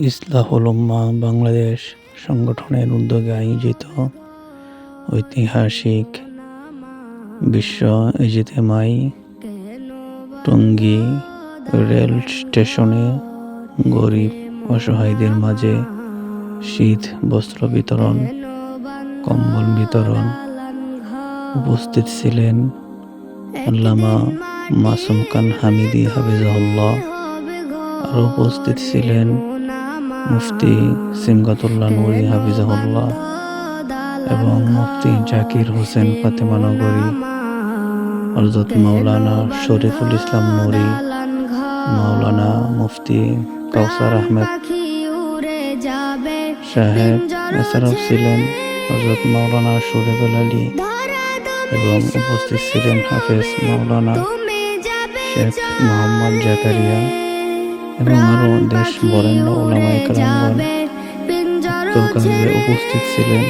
ইসলাহুল উম্মাহ বাংলাদেশ সংগঠনের উদ্যোগে আয়োজিত ঐতিহাসিক বিশ্ব ইজতেমাই টঙ্গী রেল স্টেশনে গরিব অসহায়দের মাঝে শীত, বস্ত্র বিতরণ, কম্বল বিতরণ উপস্থিত ছিলেন আল্লামা মাসুম খান হামিদি হাফিজাহুল্লাহ। আরও উপস্থিত ছিলেন মুফতি সিমগাতুল্লাহ নুরি, হাফিজাহুল্লাহ এবং মুফতি জাকির হোসেন ফাতেমা নগরী হজরত মাওলানা শরীফুল ইসলাম নুরি, মাওলানা মুফতি কাউসার আহমেদ সাহেব এছাড়াও ছিলেন হজরত মাওলানা শরীফুল আলী এবং উপস্থিত ছিলেন হাফেজ মাওলানা শেখ মোহাম্মদ জাকারিয়া। এবং আরও দেশ বরেণ্য উপস্থিত ছিলেন।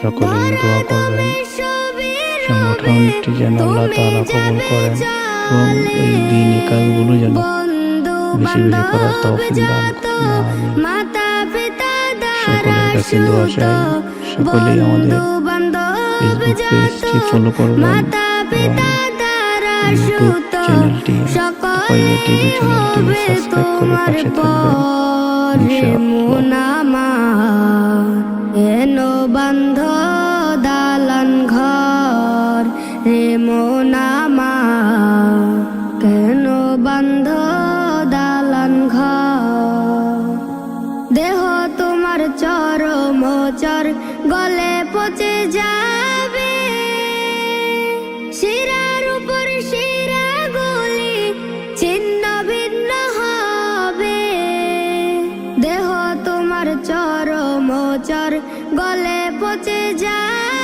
সকলে দোয়া করবেন। সংগঠনটি যেন আল্লাহ তাআলা কবুল করেন এবং এই দিনই কাজগুলো যেন বেশি বেশি করার তৌফিক দান সকলের কাছে দোয়া চাই। সকলেই আমাদের ফেসবুক পেজটি ফলো করবেন। ইউটিউব চ্যানেলটি পাইলে টিভি চ্যানেলটি সাবস্ক্রাইব করে পাশে থাকবেন এন বন্ধ দালান ঘর? রে মোনামা কেন বন্ধ দালান ঘর? দেহ তোমার চরম চর গলে পচে যাবে দেহ তোমার চরম চর গলে পচে যাবে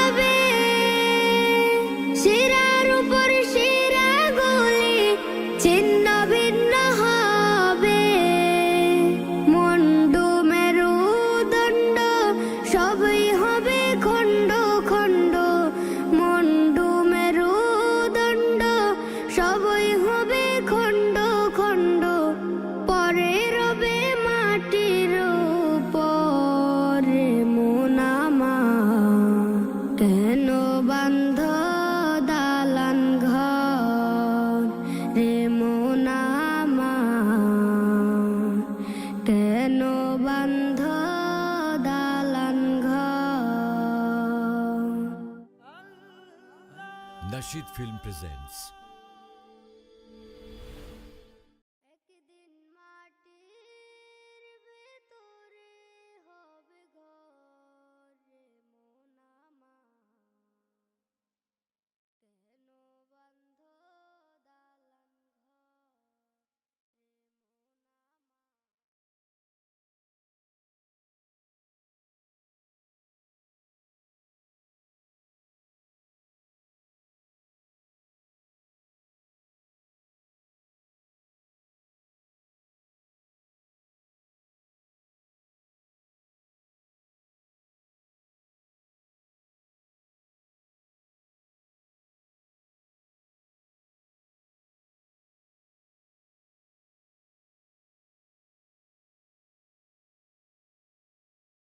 বান্ধ দালান ঘর রে মোনামা। কেন বন্ধ দালান ঘর? Nashid Film presents